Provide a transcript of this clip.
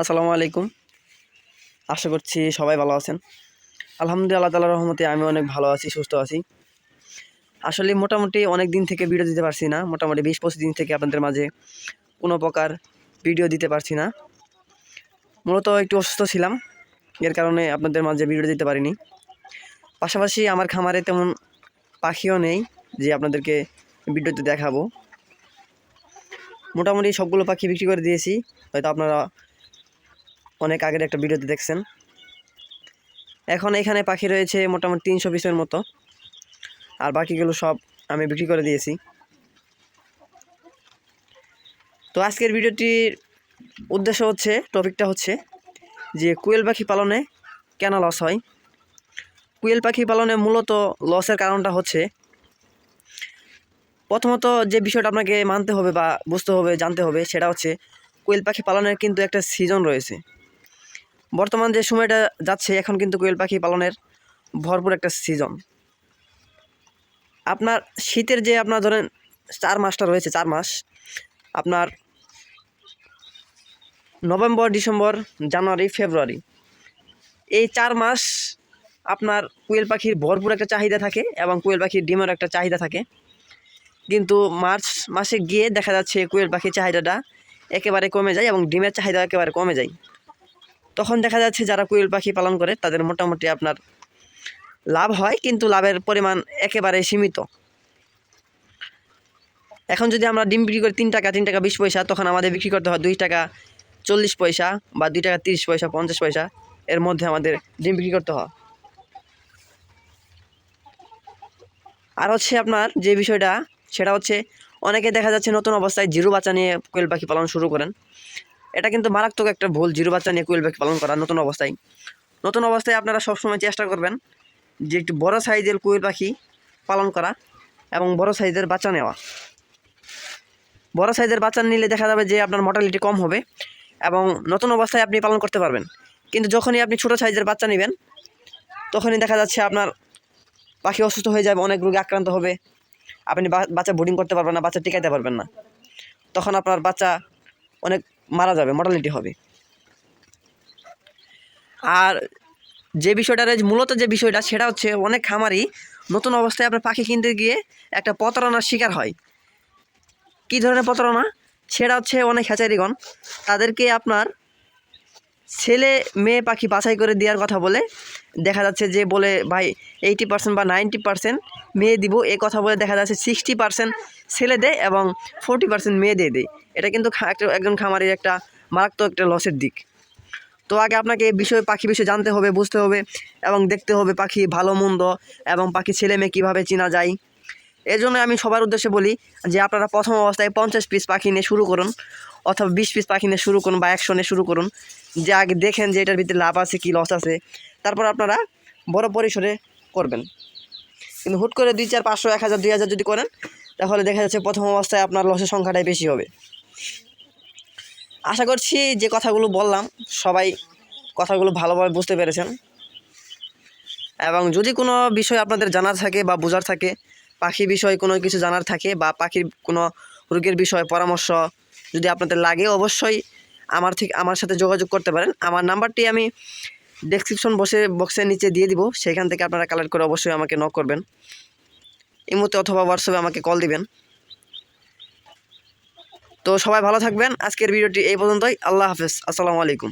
আসসালামু আলাইকুম। আশা করছি সবাই ভালো আছেন। আলহামদুলিল্লাহ তালার রহমতে আমি অনেক ভালো আছি, সুস্থ আছি। আসলে মোটামুটি অনেক দিন থেকে ভিডিও দিতে পারছি না, মোটামুটি বিশ পঁচিশ দিন থেকে আপনাদের মাঝে কোনো প্রকার ভিডিও দিতে পারছি না। মূলত একটু অসুস্থ ছিলাম, এর কারণে আপনাদের মাঝে ভিডিও দিতে পারিনি। পাশাপাশি আমার খামারে তেমন পাখিও নেই, যে আপনাদেরকে ভিডিওতে দেখাবো। মোটামুটি সবগুলো পাখি বিক্রি করে দিয়েছি, হয়তো আপনারা অনেক আগের একটা ভিডিওতে দেখছেন। এখন এখানে পাখি রয়েছে মোটামুটি তিনশো পিসের মতো। আর বাকিগুলো সব আমি বিক্রি করে দিয়েছি। তো আজকের ভিডিওটির উদ্দেশ্য হচ্ছে, টপিকটা হচ্ছে যে কুয়েল পাখি পালনে কেন লস হয়? কুয়েল পাখি পালনে মূলত লসের কারণটা হচ্ছে, প্রথমত যে বিষয়টা আপনাকে মানতে হবে বা বুঝতে হবে, জানতে হবে, সেটা হচ্ছে কোয়েল পাখি পালনের কিন্তু একটা সিজন রয়েছে। বর্তমান যে সময়টা যাচ্ছে, এখন কিন্তু কোয়েল পাখি পালনের ভরপুর একটা সিজন আপনার শীতের যে আপনার ধরেন চার মাসটা রয়েছে, চার মাস, আপনার নভেম্বর, ডিসেম্বর, জানুয়ারি, ফেব্রুয়ারি, এই চার মাস আপনার কোয়েল পাখির ভরপুর একটা চাহিদা থাকে এবং কোয়েল পাখির ডিমের একটা চাহিদা থাকে। কিন্তু মার্চ মাসে গিয়ে দেখা যাচ্ছে কোয়েল পাখির চাহিদাটা একেবারে কমে যায় এবং ডিমের চাহিদা একেবারে কমে যায়। তখন দেখা যাচ্ছে যারা কোয়েল পাখি পালন করে, তাদের মোটামুটি আপনার লাভ হয়, কিন্তু লাভের পরিমাণ একেবারে সীমিত। এখন যদি আমরা ডিম বিক্রি করি তিন টাকা তিন টাকা বিশ পয়সা, তখন আমাদের বিক্রি করতে হয় দুই টাকা চল্লিশ পয়সা বা দুই টাকা তিরিশ পয়সা, পঞ্চাশ পয়সা, এর মধ্যে আমাদের ডিম বিক্রি করতে হয়। আর হচ্ছে আপনার যে বিষয়টা, সেটা হচ্ছে অনেকে দেখা যাচ্ছে নতুন অবস্থায় জিরো বাচ্চা নিয়ে কোয়েল পাখি পালন শুরু করেন। এটা কিন্তু মারাত্মক একটা ভুল জিরো বাচ্চা নিয়ে কোয়েল পাখি পালন করা নতুন অবস্থায়। নতুন অবস্থায় আপনারা সবসময় চেষ্টা করবেন যে একটু বড় সাইজের কোয়েল পাখি পালন করা এবং বড় সাইজের বাচ্চা নেওয়া। বড় সাইজের বাচ্চা নিলে দেখা যাবে যে আপনার মর্টালিটি কম হবে এবং নতুন অবস্থায় আপনি পালন করতে পারবেন। কিন্তু যখনই আপনি ছোটো সাইজের বাচ্চা নেবেন, তখনই দেখা যাচ্ছে আপনার পাখি অসুস্থ হয়ে যাবে, অনেক রোগে আক্রান্ত হবে। আপনি বাচ্চা বোর্ডিং করতে পারবেন না, বাচ্চা টিকাইতে পারবেন না। তখন আপনার বাচ্চা অনেক মারা যাবে হবে। আর যে বিষয়টার মূলত যে বিষয়টা, সেটা হচ্ছে অনেক খামারই নতুন অবস্থায় আপনার পাখি কিনতে গিয়ে একটা প্রতারণার শিকার হয়। কি ধরনের প্রতারণা? সেটা হচ্ছে অনেক হ্যাচারিগণ, তাদেরকে আপনার ছেলে মেয়ে পাখি বাছাই করে দেওয়ার কথা বলে, দেখা যাচ্ছে যে বলে, ভাই এইটি পার্সেন্ট বা নাইনটি পার্সেন্ট মেয়ে দিব। এ কথা বলে দেখা যাচ্ছে সিক্সটি পার্সেন্ট ছেলে দেয় এবং ফোরটি পার্সেন্ট মেয়ে দিয়ে দেয়। এটা কিন্তু একজন খামারের একটা মারাত্মক একটা লসের দিক। তো আগে আপনাকে এই বিষয়ে, পাখি বিষয়ে জানতে হবে, বুঝতে হবে এবং দেখতে হবে পাখি ভালো, মন্দ এবং পাখি ছেলে মেয়ে কীভাবে চেনা যায়। এর জন্য আমি সবার উদ্দেশ্যে বলি যে আপনারা প্রথম অবস্থায় পঞ্চাশ পিস পাখি নিয়ে শুরু করুন। অথবা বিশ পিস পাখি নিয়ে শুরু করুন বা একশো নিয়ে শুরু করুন, যে আগে দেখেন যে এটার ভিতরে লাভ আছে কি লস আছে, তারপর আপনারা বড় পরিসরে করবেন। কিন্তু হুট করে দুই চার, পাঁচশো, এক হাজার, দুই হাজার যদি করেন, তাহলে দেখা যাচ্ছে প্রথম অবস্থায় আপনার লসের সংখ্যাটাই বেশি হবে। আশা করছি যে কথাগুলো বললাম, সবাই কথাগুলো ভালোভাবে বুঝতে পেরেছেন। এবং যদি কোনো বিষয় আপনাদের জানার থাকে বা বোঝার থাকে, পাখি বিষয়ে কোনো কিছু জানার থাকে বা পাখির কোনো রোগের বিষয়ে পরামর্শ যদি আপনাদের লাগে অবশ্যই আমার থেকে, আমার সাথে যোগাযোগ করতে পারেন। আমার নাম্বারটি আমি ডেসক্রিপশন বসে বক্সের নিচে দিয়ে দিব। সেখান থেকে আপনারা কালেক্ট করে অবশ্যই আমাকে নক করবেন। এই মুহূর্তে অথবা হোয়াটসঅ্যাপে আমাকে কল দিবেন। তো সবাই ভালো থাকবেন। আজকের ভিডিওটি এই পর্যন্তই। আল্লাহ হাফেজ। আসসালামু আলাইকুম।